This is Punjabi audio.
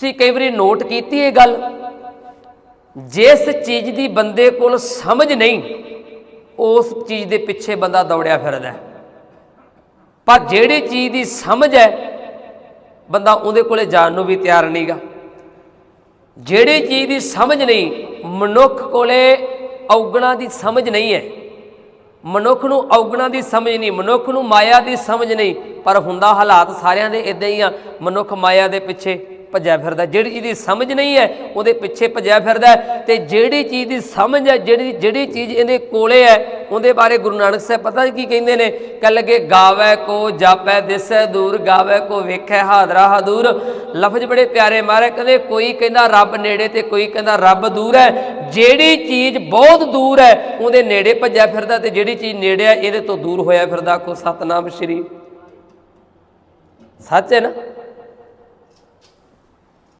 ਤੁਸੀਂ ਕਈ ਵਾਰੀ ਨੋਟ ਕੀਤੀ ਇਹ ਗੱਲ? ਜਿਸ ਚੀਜ਼ ਦੀ ਬੰਦੇ ਕੋਲ ਸਮਝ ਨਹੀਂ, ਉਸ ਚੀਜ਼ ਦੇ ਪਿੱਛੇ ਬੰਦਾ ਦੌੜਿਆ ਫਿਰਦਾ ਪਰ ਜਿਹੜੀ ਚੀਜ਼ ਦੀ ਸਮਝ ਹੈ, ਬੰਦਾ ਉਹਦੇ ਕੋਲੇ ਜਾਣ ਨੂੰ ਵੀ ਤਿਆਰ ਨਹੀਂਗਾ। ਜਿਹੜੀ ਚੀਜ਼ ਦੀ ਸਮਝ ਨਹੀਂ, ਮਨੁੱਖ ਕੋਲੇ ਔਗਣਾ ਦੀ ਸਮਝ ਨਹੀਂ ਹੈ। ਮਨੁੱਖ ਨੂੰ ਔਗਣਾ ਦੀ ਸਮਝ ਨਹੀਂ, ਮਨੁੱਖ ਨੂੰ ਮਾਇਆ ਦੀ ਸਮਝ ਨਹੀਂ, ਪਰ ਹੁੰਦਾ ਹਾਲਾਤ ਸਾਰਿਆਂ ਦੇ ਇਦਾਂ ਹੀ ਆ, ਮਨੁੱਖ ਮਾਇਆ ਦੇ ਪਿੱਛੇ। ਭੱਜਿਆ ਫਿਰਦਾ, ਜਿਹੜੀ ਚੀਜ਼ ਦੀ ਸਮਝ ਨਹੀਂ ਹੈ, ਉਹਦੇ ਪਿੱਛੇ ਭੱਜਿਆ ਫਿਰਦਾ ਤੇ ਜਿਹੜੀ ਚੀਜ਼ ਦੀ ਸਮਝ ਹੈ, ਜਿਹੜੀ ਜਿਹੜੀ ਚੀਜ਼ ਇਹਦੇ ਕੋਲੇ ਹੈ, ਉਹਦੇ ਬਾਰੇ ਗੁਰੂ ਨਾਨਕ ਸਾਹਿਬ ਪਤਾ ਕੀ ਕਹਿੰਦੇ ਨੇ? ਕਹਿ ਲੱਗੇ, ਗਾਵੇ ਕੋ ਜਾਪੈ ਦਿਸੈ ਦੂਰ, ਗਾਵੇ ਕੋ ਵੇਖੈ ਹਾਦਰਾ ਹਦੂਰ। ਲਫ਼ਜ਼ ਬੜੇ ਪਿਆਰੇ ਮਾਰੇ ਕਹਿੰਦੇ, ਕੋਈ ਕਹਿੰਦਾ ਰੱਬ ਨੇੜੇ ਤੇ, ਕੋਈ ਕਹਿੰਦਾ ਰੱਬ ਦੂਰ ਹੈ। ਜਿਹੜੀ ਚੀਜ਼ ਬਹੁਤ ਦੂਰ ਹੈ, ਉਹਦੇ ਨੇੜੇ ਭੱਜਿਆ ਫਿਰਦਾ ਤੇ ਜਿਹੜੀ ਚੀਜ਼ ਨੇੜੇ ਹੈ, ਇਹਦੇ ਤੋਂ ਦੂਰ ਹੋਇਆ ਫਿਰਦਾ ਕੋ ਸਤਨਾਮ ਸ਼੍ਰੀ। ਸੱਚ ਹੈ ਨਾ?